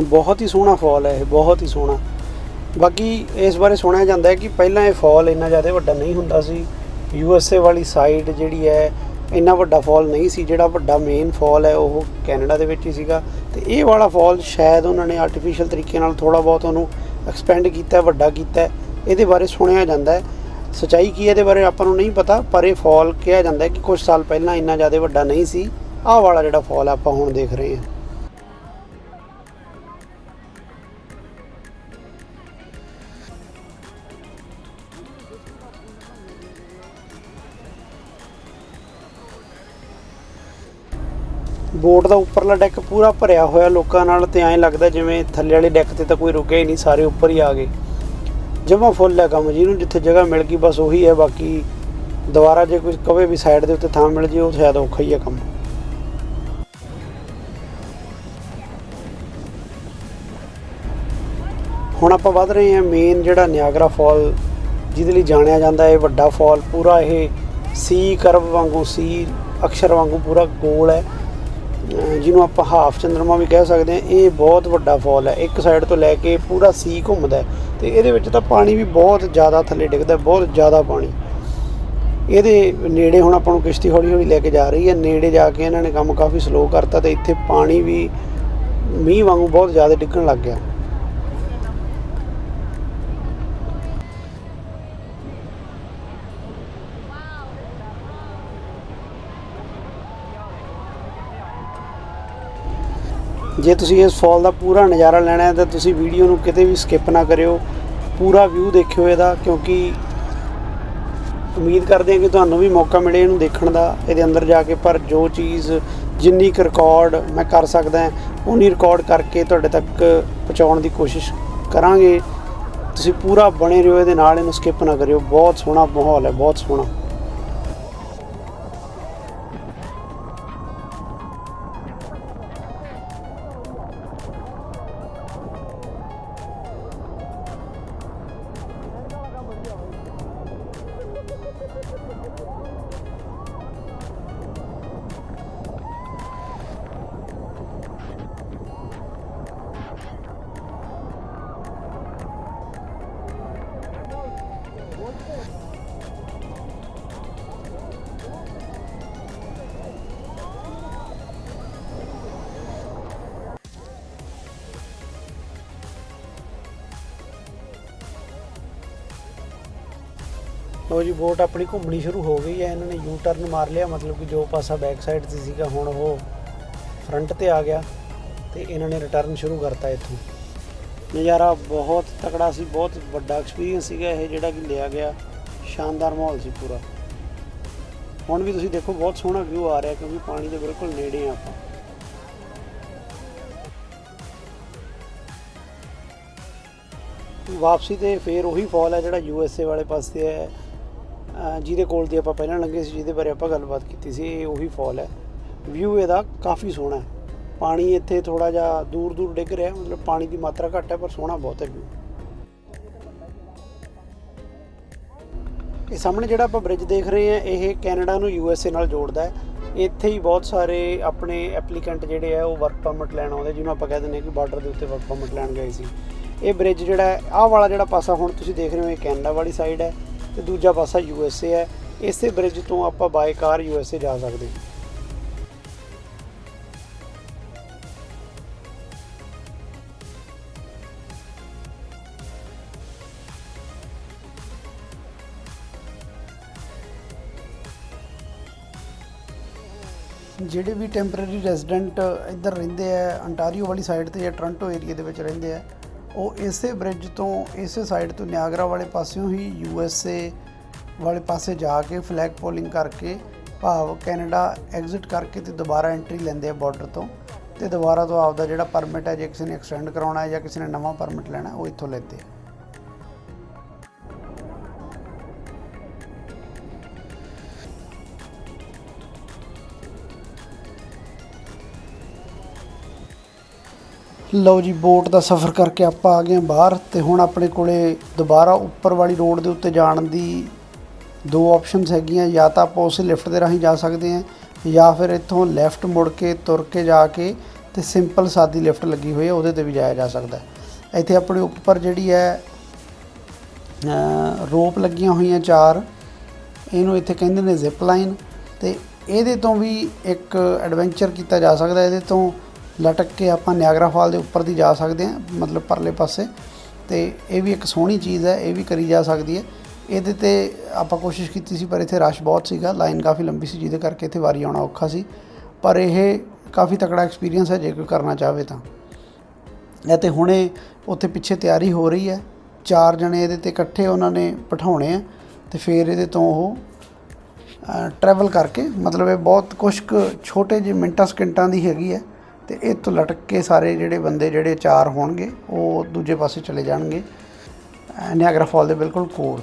Speaker 2: ਬਹੁਤ ਹੀ ਸੋਹਣਾ ਫਾਲ ਹੈ ਇਹ, ਬਹੁਤ ਹੀ ਸੋਹਣਾ। ਬਾਕੀ ਇਸ ਬਾਰੇ ਸੁਣਿਆ ਜਾਂਦਾ ਹੈ ਕਿ ਪਹਿਲਾਂ ਇਹ ਫਾਲ ਇੰਨਾ ਜ਼ਿਆਦਾ ਵੱਡਾ ਨਹੀਂ ਹੁੰਦਾ ਸੀ। ਯੂ ਐਸ ਏ ਵਾਲੀ ਸਾਈਡ ਜਿਹੜੀ ਹੈ, ਇੰਨਾ ਵੱਡਾ ਫਾਲ ਨਹੀਂ ਸੀ। ਜਿਹੜਾ ਵੱਡਾ ਮੇਨ ਫਾਲ ਹੈ, ਉਹ ਕੈਨੇਡਾ ਦੇ ਵਿੱਚ ਹੀ ਸੀਗਾ। ਤੇ ਇਹ ਵਾਲਾ ਫਾਲ ਸ਼ਾਇਦ ਉਹਨਾਂ ਨੇ ਆਰਟੀਫੀਸ਼ੀਅਲ ਤਰੀਕੇ ਨਾਲ ਥੋੜਾ ਬਹੁਤ ਉਹਨੂੰ ਐਕਸਪੈਂਡ ਕੀਤਾ, ਵੱਡਾ ਕੀਤਾ। ਇਹਦੇ ਬਾਰੇ ਸੁਣਿਆ ਜਾਂਦਾ ਹੈ। ਸਚਾਈ ਕੀ ਹੈ, ਇਹਦੇ ਬਾਰੇ ਆਪਾਂ ਨੂੰ ਨਹੀਂ ਪਤਾ, ਪਰ ਇਹ ਫਾਲ ਕਿਹਾ ਜਾਂਦਾ ਹੈ ਕਿ ਕੁਝ ਸਾਲ ਪਹਿਲਾਂ ਇੰਨਾ ਜ਼ਿਆਦਾ ਵੱਡਾ ਨਹੀਂ ਸੀ। ਆਹ ਵਾਲਾ ਜਿਹੜਾ ਫਾਲ ਆਪਾਂ ਹੁਣ ਦੇਖ ਰਹੇ ਹਾਂ। ਬੋਟ ਦਾ ਉੱਪਰਲਾ ਡੈਕ ਪੂਰਾ ਭਰਿਆ ਹੋਇਆ ਲੋਕਾਂ ਨਾਲ ਤੇ ਐਂ ਲੱਗਦਾ ਜਿਵੇਂ ਥੱਲੇ ਵਾਲੇ ਡੈਕ ਤੇ ਤਾਂ ਕੋਈ ਰੁਕਿਆ ਹੀ ਨਹੀਂ, ਸਾਰੇ ਉੱਪਰ ਹੀ ਆ ਗਏ। ਜਮਾ ਫੁੱਲ ਹੈ ਕੰਮ ਜਿਹਨੂੰ ਜਿੱਥੇ ਜਗ੍ਹਾ ਮਿਲ ਗਈ, ਬਸ ਉਹੀ ਹੈ, ਬਾਕੀ ਦੁਬਾਰਾ ਜੇ ਕੋਈ ਕਵੇ ਵੀ ਸਾਈਡ ਦੇ ਉੱਤੇ ਥਾਂ ਮਿਲ ਜੇ, ਉਹ ਸ਼ਾਇਦ ਔਖਾ ਹੀ ਹੈ ਕੰਮ। ਹੁਣ ਆਪਾਂ ਵੱਧ ਰਹੇ ਹਾਂ ਮੇਨ ਜਿਹੜਾ ਨਿਆਗਰਾ ਫਾਲ ਜਿਹਦੇ ਲਈ ਜਾਣਿਆ ਜਾਂਦਾ ਹੈ ਵੱਡਾ ਫਾਲ ਪੂਰਾ ਇਹ ਸੀ ਕਰਵ ਵਾਂਗੂ ਸੀ ਅਕਸ਼ਰ ਵਾਂਗੂ ਪੂਰਾ ਗੋਲ ਹੈ। ਜਿਹਨੂੰ ਆਪਾਂ ਹਾਫ ਚੰਦਰਮਾ ਵੀ ਕਹਿ ਸਕਦੇ ਹਾਂ, ਇਹ ਬਹੁਤ ਵੱਡਾ ਫਾਲ ਹੈ। ਇੱਕ ਸਾਈਡ ਤੋਂ ਲੈ ਕੇ ਪੂਰਾ ਸੀ ਘੁੰਮਦਾ ਹੈ ਤੇ ਇਹਦੇ ਵਿੱਚ ਤਾਂ ਪਾਣੀ ਵੀ ਬਹੁਤ ਜ਼ਿਆਦਾ ਥੱਲੇ ਡਿੱਗਦਾ ਬਹੁਤ ਜ਼ਿਆਦਾ ਪਾਣੀ। ਇਹਦੇ ਨੇੜੇ ਹੁਣ ਆਪਾਂ ਨੂੰ ਕਿਸ਼ਤੀ ਹੌਲੀ ਹੌਲੀ ਲੈ ਕੇ ਜਾ ਰਹੀ ਹੈ। ਨੇੜੇ ਜਾ ਕੇ ਇਹਨਾਂ ਨੇ ਕੰਮ ਕਾਫੀ ਸਲੋ ਕਰਤਾ ਤੇ ਇੱਥੇ ਪਾਣੀ ਵੀ ਮੀਂਹ ਵਾਂਗੂ ਬਹੁਤ ਜ਼ਿਆਦਾ ਡਿੱਗਣ ਲੱਗ ਗਿਆ। ਜੇ ਤੁਸੀਂ ਇਸ ਫਾਲ ਦਾ ਪੂਰਾ ਨਜ਼ਾਰਾ ਲੈਣਾ ਹੈ, ਤਾਂ ਤੁਸੀਂ ਵੀਡੀਓ ਨੂੰ ਕਿਤੇ ਵੀ ਸਕਿਪ ਨਾ ਕਰਿਓ। ਪੂਰਾ ਵਿਊ ਦੇਖਿਓ ਇਹਦਾ, ਕਿਉਂਕਿ ਉਮੀਦ ਕਰਦੇ ਹਾਂ ਕਿ ਤੁਹਾਨੂੰ ਵੀ ਮੌਕਾ ਮਿਲੇ ਇਹਨੂੰ ਦੇਖਣ ਦਾ, ਇਹਦੇ ਅੰਦਰ ਜਾ ਕੇ। ਪਰ ਜੋ ਚੀਜ਼, ਜਿੰਨੀ ਕੁ ਰਿਕਾਰਡ ਮੈਂ ਕਰ ਸਕਦਾ ਹਾਂ ਉਨੀ ਰਿਕਾਰਡ ਕਰਕੇ ਤੁਹਾਡੇ ਤੱਕ ਪਹੁੰਚਾਉਣ ਦੀ ਕੋਸ਼ਿਸ਼ ਕਰਾਂਗੇ। ਤੁਸੀਂ ਪੂਰਾ ਬਣੇ ਰਹੋ, ਇਹਦੇ ਨਾਲ ਇਹਨੂੰ ਸਕਿਪ ਨਾ ਕਰਿਓ। ਬਹੁਤ ਸੋਹਣਾ ਮਾਹੌਲ ਹੈ, ਬਹੁਤ ਸੋਹਣਾ। ਲੋ ਜੀ ਬੋਟ ਆਪਣੀ ਘੁੰਮਣੀ ਸ਼ੁਰੂ ਹੋ ਗਈ ਹੈ, ਇਹਨਾਂ ਨੇ ਯੂ ਟਰਨ ਮਾਰ ਲਿਆ, ਮਤਲਬ ਕਿ ਜੋ ਪਾਸਾ ਬੈਕ ਸਾਈਡ ਤੇ ਸੀਗਾ, ਹੁਣ ਉਹ ਫਰੰਟ ਤੇ ਆ ਗਿਆ ਤੇ ਇਹਨਾਂ ਨੇ ਰਿਟਰਨ ਸ਼ੁਰੂ ਕਰਤਾ ਇੱਥੋਂ। ਨਜ਼ਾਰਾ ਬਹੁਤ ਤਕੜਾ ਸੀ, ਬਹੁਤ ਵੱਡਾ ਐਕਸਪੀਰੀਅੰਸ ਸੀਗਾ ਇਹ, ਜਿਹੜਾ ਕਿ ਲਿਆ ਗਿਆ। ਸ਼ਾਨਦਾਰ ਮਾਹੌਲ ਸੀ ਪੂਰਾ। ਹੁਣ ਵੀ ਤੁਸੀਂ ਦੇਖੋ, ਬਹੁਤ ਸੋਹਣਾ ਵਿਊ ਆ ਰਿਹਾ, ਕਿਉਂਕਿ ਪਾਣੀ ਦੇ ਬਿਲਕੁਲ ਨੇੜੇ ਆ ਆਪਾਂ। ਵਾਪਸੀ ਤੇ ਫੇਰ ਉਹੀ ਫਾਲ ਹੈ ਜਿਹੜਾ ਯੂ ਐਸ ਏ ਵਾਲੇ ਪਾਸੇ ਹੈ। ਜਿਹਦੇ ਕੋਲ ਦੀ ਆਪਾਂ ਪਹਿਲਾਂ ਲੰਘੇ ਸੀ, ਜਿਹਦੇ ਬਾਰੇ ਆਪਾਂ ਗੱਲਬਾਤ ਕੀਤੀ ਸੀ, ਇਹ ਉਹੀ ਫਾਲ ਹੈ। ਵਿਊ ਇਹਦਾ ਕਾਫੀ ਸੋਹਣਾ ਹੈ। ਪਾਣੀ ਇੱਥੇ ਥੋੜਾ ਜਿਹਾ ਦੂਰ ਦੂਰ ਡਿੱਗ ਰਿਹਾ, ਮਤਲਬ ਪਾਣੀ ਦੀ ਮਾਤਰਾ ਘੱਟ ਹੈ, ਪਰ ਸੋਹਣਾ ਬਹੁਤ ਹੈ ਵਿਊ ਇਹ ਸਾਹਮਣੇ ਜਿਹੜਾ ਆਪਾਂ ਬ੍ਰਿਜ ਦੇਖ ਰਹੇ ਹਾਂ, ਇਹ ਕੈਨੇਡਾ ਨੂੰ ਯੂ ਐਸ ਏ ਨਾਲ ਜੋੜਦਾ ਹੈ। ਇੱਥੇ ਹੀ ਬਹੁਤ ਸਾਰੇ ਆਪਣੇ ਐਪਲੀਕੈਂਟ ਜਿਹੜੇ ਆ, ਉਹ ਵਰਕ ਪਰਮਿਟ ਲੈਣ ਆਉਂਦੇ, ਜਿਹਨੂੰ ਆਪਾਂ ਕਹਿ ਦਿੰਦੇ ਹਾਂ ਕਿ ਬਾਰਡਰ ਦੇ ਉੱਤੇ ਵਰਕ ਪਰਮਿਟ ਲੈਣ ਗਏ ਸੀ। ਇਹ ਬ੍ਰਿਜ ਜਿਹੜਾ ਆਹ ਵਾਲਾ ਜਿਹੜਾ ਪਾਸਾ ਹੁਣ ਤੁਸੀਂ ਦੇਖ ਰਹੇ ਹੋ, ਇਹ ਕੈਨੇਡਾ ਵਾਲੀ ਸਾਈਡ ਹੈ। ਤੇ ਦੂਜਾ ਪਾਸਾ ਯੂ ਐਸ ਏ ਹੈ। ਇਸੇ ਬ੍ਰਿਜ ਤੋਂ ਆਪਾਂ ਬਾਈ ਕਾਰ ਯੂ ਐਸ ਏ ਜਾ ਸਕਦੇ ਹਾਂ। ਜਿਹੜੇ ਵੀ ਟੈਂਪਰੇਰੀ ਰੈਜ਼ੀਡੈਂਟ ਇੱਧਰ ਰਹਿੰਦੇ ਆ ਅੰਟਾਰੀਓ ਵਾਲੀ ਸਾਈਡ ਤੇ ਜਾਂ ਟ੍ਰਾਂਟੋ ਏਰੀਆ ਦੇ ਵਿੱਚ ਰਹਿੰਦੇ ਆ ਉਹ ਇਸੇ ਬ੍ਰਿਜ ਤੋਂ, ਇਸੇ ਸਾਈਡ ਤੋਂ ਨਿਆਗਰਾ ਵਾਲੇ ਪਾਸਿਓਂ ਹੀ ਯੂ ਐਸ ਏ ਵਾਲੇ ਪਾਸੇ ਜਾ ਕੇ ਫਲੈਗ ਪੋਲਿੰਗ ਕਰਕੇ ਭਾਵ ਕੈਨੇਡਾ ਐਗਜ਼ਿਟ ਕਰਕੇ ਤੇ ਦੁਬਾਰਾ ਐਂਟਰੀ ਲੈਂਦੇ ਆ ਬਾਰਡਰ ਤੋਂ ਤੇ ਦੁਬਾਰਾ ਤੋਂ ਆਪਦਾ ਜਿਹੜਾ ਪਰਮਿਟ ਹੈ, ਜੇ ਕਿਸੇ ਨੇ ਐਕਸਟੈਂਡ ਕਰਾਉਣਾ ਹੈ ਜਾਂ ਕਿਸੇ ਨੇ ਨਵਾਂ ਪਰਮਿਟ ਲੈਣਾ ਉਹ ਇੱਥੋਂ ਲੈਂਦੇ ਆ। ਲਓ ਜੀ, ਬੋਟ ਦਾ ਸਫ਼ਰ ਕਰਕੇ ਆਪਾਂ ਆ ਗਏ ਹਾਂ ਬਾਹਰ ਤੇ ਹੁਣ ਆਪਣੇ ਕੋਲੇ ਦੁਬਾਰਾ ਉੱਪਰ ਵਾਲੀ ਰੋਡ ਦੇ ਉੱਤੇ ਜਾਣ ਦੀ ਦੋ ਆਪਸ਼ਨਸ ਹੈਗੀਆਂ, ਜਾਂ ਤਾਂ ਆਪਾਂ ਉਸੇ ਲਿਫਟ ਦੇ ਰਾਹੀਂ ਜਾ ਸਕਦੇ ਹਾਂ, ਜਾਂ ਫਿਰ ਇੱਥੋਂ ਲੈਫਟ ਮੁੜ ਕੇ ਤੁਰ ਕੇ ਜਾ ਕੇ ਤੇ ਸਿੰਪਲ ਸਾਦੀ ਲਿਫਟ ਲੱਗੀ ਹੋਈ ਹੈ, ਉਹਦੇ ਤੇ ਵੀ ਜਾਇਆ ਜਾ ਸਕਦਾ ਹੈ। ਇੱਥੇ ਆਪਣੇ ਉੱਪਰ ਜਿਹੜੀ ਹੈ ਰੋਪ ਲੱਗੀਆਂ ਹੋਈਆਂ ਚਾਰ, ਇਹਨੂੰ ਇੱਥੇ ਕਹਿੰਦੇ ਨੇ ਜ਼ਿਪ ਲਾਈਨ ਤੇ ਇਹਦੇ ਤੋਂ ਵੀ ਇੱਕ ਐਡਵੈਂਚਰ ਕੀਤਾ ਜਾ ਸਕਦਾ ਇਹਦੇ ਤੋਂ ਲਟਕ ਕੇ ਆਪਾਂ ਨਿਆਗਰਾ ਫਾਲ ਦੇ ਉੱਪਰ ਦੀ ਜਾ ਸਕਦੇ ਹਾਂ, ਮਤਲਬ ਪਰਲੇ ਪਾਸੇ। ਤੇ ਇਹ ਵੀ ਇੱਕ ਸੋਹਣੀ ਚੀਜ਼ ਹੈ, ਇਹ ਵੀ ਕਰੀ ਜਾ ਸਕਦੀ ਹੈ। ਇਹਦੇ ਤੇ ਆਪਾਂ ਕੋਸ਼ਿਸ਼ ਕੀਤੀ ਸੀ, ਪਰ ਇੱਥੇ ਰਸ਼ ਬਹੁਤ ਸੀਗਾ। ਲਾਈਨ ਕਾਫੀ ਲੰਬੀ ਸੀ, ਜਿਹਦੇ ਕਰਕੇ ਇੱਥੇ ਵਾਰੀ ਆਉਣਾ ਔਖਾ ਸੀ। ਪਰ ਇਹ ਕਾਫੀ ਤਕੜਾ ਐਕਸਪੀਰੀਅੰਸ ਹੈ ਜੇ ਕੋਈ ਕਰਨਾ ਚਾਹਵੇ ਤਾਂ। ਇਹ ਤੇ ਹੁਣੇ ਉੱਥੇ ਪਿੱਛੇ ਤਿਆਰੀ ਹੋ ਰਹੀ ਹੈ। ਚਾਰ ਜਣੇ ਇਹਦੇ ਤੇ ਇਕੱਠੇ ਉਹਨਾਂ ਨੇ ਬਿਠਾਉਣੇ ਆ, ਤੇ ਫਿਰ ਇਹਦੇ ਤੋਂ ਉਹ ਟਰੈਵਲ ਕਰਕੇ, ਮਤਲਬ ਇਹ ਬਹੁਤ ਕੁਛ ਕੁ ਛੋਟੇ ਜਿਹੇ ਮਿੰਟਾਂ ਸਕਿੰਟਾਂ ਦੀ ਹੈਗੀ ਹੈ। ਤੇ ਇੱਥੋਂ ਲਟਕ ਕੇ ਸਾਰੇ ਜਿਹੜੇ ਬੰਦੇ ਜਿਹੜੇ ਚਾਰ ਹੋਣਗੇ, ਉਹ ਦੂਜੇ ਪਾਸੇ ਚਲੇ ਜਾਣਗੇ। ਨਿਆਗਰਾ ਫਾਲ ਦੇ ਬਿਲਕੁਲ ਕੋਲ।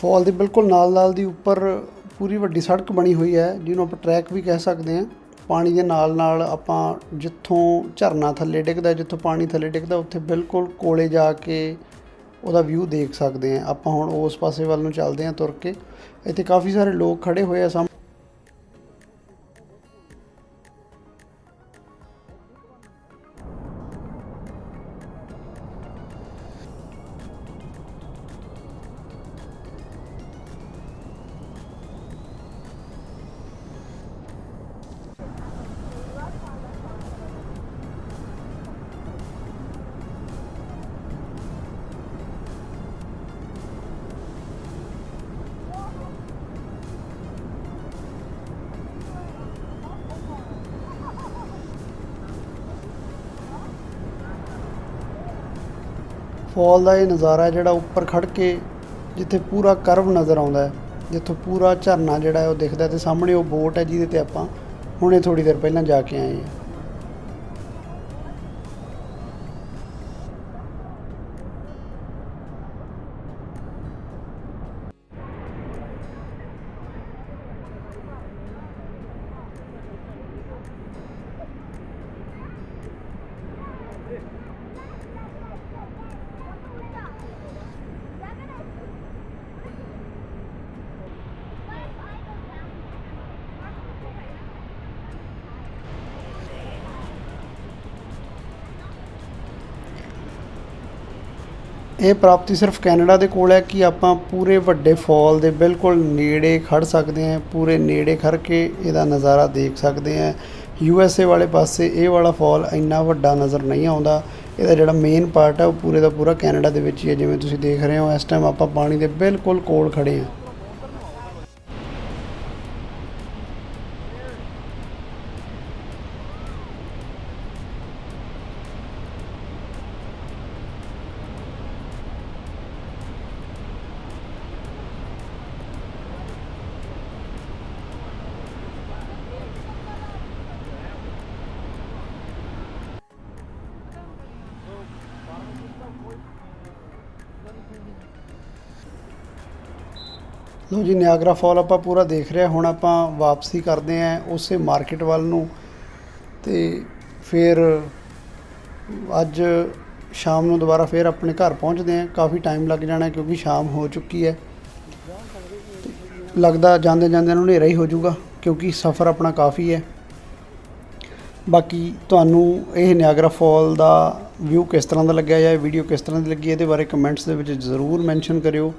Speaker 2: ਫਾਲ ਦੇ ਬਿਲਕੁਲ ਨਾਲ ਨਾਲ ਦੀ ਉੱਪਰ ਪੂਰੀ ਵੱਡੀ ਸੜਕ ਬਣੀ ਹੋਈ ਹੈ, ਜਿਹਨੂੰ ਆਪਾਂ ਟਰੈਕ ਵੀ ਕਹਿ ਸਕਦੇ ਹਾਂ। ਪਾਣੀ ਦੇ ਨਾਲ ਨਾਲ ਆਪਾਂ ਜਿੱਥੋਂ ਝਰਨਾ ਥੱਲੇ ਡਿੱਗਦਾ, ਜਿੱਥੋਂ ਪਾਣੀ ਥੱਲੇ ਡਿੱਗਦਾ, ਉੱਥੇ ਬਿਲਕੁਲ ਕੋਲੇ ਜਾ ਕੇ ਉਹਦਾ ਵਿਊ ਦੇਖ ਸਕਦੇ ਹਾਂ। ਆਪਾਂ ਹੁਣ ਉਸ ਪਾਸੇ ਵੱਲ ਨੂੰ ਚੱਲਦੇ ਹਾਂ ਤੁਰ ਕੇ। ਇੱਥੇ ਕਾਫੀ ਸਾਰੇ ਲੋਕ ਖੜੇ ਹੋਏ ਆ ਫਾਲ ਦਾ ਇਹ ਨਜ਼ਾਰਾ ਜਿਹੜਾ ਉੱਪਰ ਖੜ ਕੇ ਜਿੱਥੇ ਪੂਰਾ ਕਰਵ ਨਜ਼ਰ ਆਉਂਦਾ ਹੈ, ਜਿੱਥੋਂ ਪੂਰਾ ਝਰਨਾ ਜਿਹੜਾ ਹੈ ਉਹ ਦਿਖਦਾ ਤੇ ਸਾਹਮਣੇ ਉਹ ਬੋਟ ਹੈ ਜਿਹਦੇ ਤੇ ਆਪਾਂ ਹੁਣੇ ਥੋੜੀ ਦੇਰ ਪਹਿਲਾਂ ਜਾ ਕੇ ਆਏ ਹਾਂ। ਇਹ ਪ੍ਰਾਪਤੀ ਸਿਰਫ ਕੈਨੇਡਾ ਦੇ ਕੋਲ ਹੈ ਕਿ ਆਪਾਂ ਪੂਰੇ ਵੱਡੇ ਫਾਲ ਦੇ ਬਿਲਕੁਲ ਨੇੜੇ ਖੜ ਸਕਦੇ ਹਾਂ, ਪੂਰੇ ਨੇੜੇ ਖੜ ਕੇ ਇਹਦਾ ਨਜ਼ਾਰਾ ਦੇਖ ਸਕਦੇ ਹਾਂ। ਯੂ ਐਸ ਏ ਵਾਲੇ ਪਾਸੇ ਇਹ ਵਾਲਾ ਫਾਲ ਇੰਨਾ ਵੱਡਾ ਨਜ਼ਰ ਨਹੀਂ ਆਉਂਦਾ। ਇਹਦਾ ਜਿਹੜਾ ਮੇਨ ਪਾਰਟ ਹੈ, ਉਹ ਪੂਰੇ ਦਾ ਪੂਰਾ ਕੈਨੇਡਾ ਦੇ ਵਿੱਚ ਹੀ ਹੈ। ਜਿਵੇਂ ਤੁਸੀਂ ਦੇਖ ਰਹੇ ਹੋ, ਇਸ ਟਾਈਮ ਆਪਾਂ ਪਾਣੀ ਦੇ ਬਿਲਕੁਲ ਕੋਲ ਖੜੇ ਹਾਂ। ਲੋ ਜੀ ਨਿਆਗਰਾ ਫਾਲ ਆਪਾਂ ਪੂਰਾ ਦੇਖ ਰਿਹਾ ਹੁਣ ਆਪਾਂ ਵਾਪਸੀ ਕਰਦੇ ਆਂ ਉਸੇ ਮਾਰਕੀਟ ਵੱਲ ਨੂੰ। ਤੇ ਫਿਰ ਅੱਜ ਸ਼ਾਮ ਨੂੰ ਦੁਬਾਰਾ ਫਿਰ ਆਪਣੇ ਘਰ ਪਹੁੰਚਦੇ ਆਂ ਕਾਫੀ ਟਾਈਮ ਲੱਗ ਜਾਣਾ ਕਿਉਂਕਿ ਸ਼ਾਮ ਹੋ ਚੁੱਕੀ ਹੈ। ਲੱਗਦਾ ਜਾਂਦੇ ਜਾਂਦੇ ਨੂੰ ਹਨੇਰਾ ਹੀ ਹੋ ਜਾਊਗਾ ਕਿਉਂਕਿ ਸਫ਼ਰ ਆਪਣਾ ਕਾਫੀ ਹੈ। ਬਾਕੀ ਤੁਹਾਨੂੰ ਇਹ ਨਿਆਗਰਾ ਫਾਲ ਦਾ ਵਿਊ ਕਿਸ ਤਰ੍ਹਾਂ ਦਾ ਲੱਗਿਆ ਜਾਂ ਵੀਡੀਓ ਕਿਸ ਤਰ੍ਹਾਂ ਦੀ ਲੱਗੀ, ਇਹਦੇ ਬਾਰੇ ਕਮੈਂਟਸ ਦੇ ਵਿੱਚ ਜ਼ਰੂਰ ਮੈਂਸ਼ਨ ਕਰਿਓ।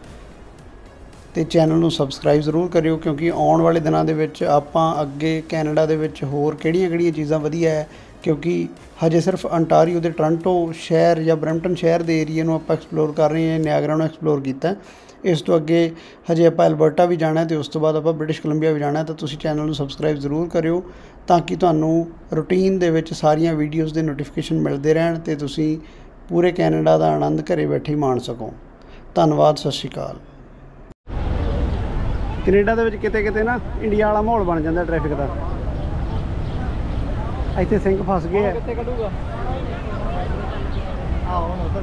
Speaker 2: ਤੇ ਚੈਨਲ ਨੂੰ ਸਬਸਕ੍ਰਾਈਬ ਜ਼ਰੂਰ ਕਰਿਓ ਕਿਉਂਕਿ ਆਉਣ ਵਾਲੇ ਦਿਨਾਂ ਦੇ ਵਿੱਚ ਆਪਾਂ ਅੱਗੇ ਕੈਨੇਡਾ ਦੇ ਵਿੱਚ ਹੋਰ ਕਿਹੜੀਆਂ-ਕਿਹੜੀਆਂ ਚੀਜ਼ਾਂ ਵਧੀਆ ਹੈ, ਕਿਉਂਕਿ ਹਜੇ ਸਿਰਫ ਅੰਟਾਰੀਓ ਦੇ ਟੋਰਾਂਟੋ ਸ਼ਹਿਰ ਜਾਂ ਬਰੈਂਪਟਨ ਸ਼ਹਿਰ ਦੇ ਏਰੀਆ ਨੂੰ ਆਪਾਂ ਐਕਸਪਲੋਰ ਕਰ ਰਹੇ ਹਾਂ, ਨਿਆਗਰਾ ਨੂੰ ਐਕਸਪਲੋਰ ਕੀਤਾ ਇਸ ਤੋਂ ਅੱਗੇ ਹਜੇ ਆਪਾਂ ਐਲਬਰਟਾ ਵੀ ਜਾਣਾ ਹੈ ਤੇ ਉਸ ਤੋਂ ਬਾਅਦ ਆਪਾਂ ਬ੍ਰਿਟਿਸ਼ ਕੋਲੰਬੀਆ ਵੀ ਜਾਣਾ ਤਾਂ ਤੁਸੀਂ ਚੈਨਲ ਨੂੰ ਸਬਸਕ੍ਰਾਈਬ ਜ਼ਰੂਰ ਕਰਿਓ ਤਾਂ ਕਿ ਤੁਹਾਨੂੰ ਰੂਟੀਨ ਦੇ ਵਿੱਚ ਸਾਰੀਆਂ ਵੀਡੀਓਜ਼ ਦੇ ਨੋਟੀਫਿਕੇਸ਼ਨ ਮਿਲਦੇ ਰਹਿਣ ਤੇ ਤੁਸੀਂ ਪੂਰੇ ਕੈਨੇਡਾ ਦਾ ਆਨੰਦ ਘਰੇ ਬੈਠੇ ਮਾਣ ਸਕੋ। ਧੰਨਵਾਦ, ਸਤਿ ਸ਼੍ਰੀ ਅਕਾਲ। ਕੈਨੇਡਾ ਦੇ ਵਿੱਚ ਕਿਤੇ ਕਿਤੇ ਨਾ ਇੰਡੀਆ ਵਾਲਾ ਮਾਹੌਲ ਬਣ ਜਾਂਦਾ ਟ੍ਰੈਫਿਕ ਦਾ। ਇੱਥੇ ਸਿੰਘ ਫਸ ਗਏ ਆ।
Speaker 1: ਕਿੱਥੇ ਕੱਢੂਗਾ? ਆਹ, ਹੁਣ ਉਧਰ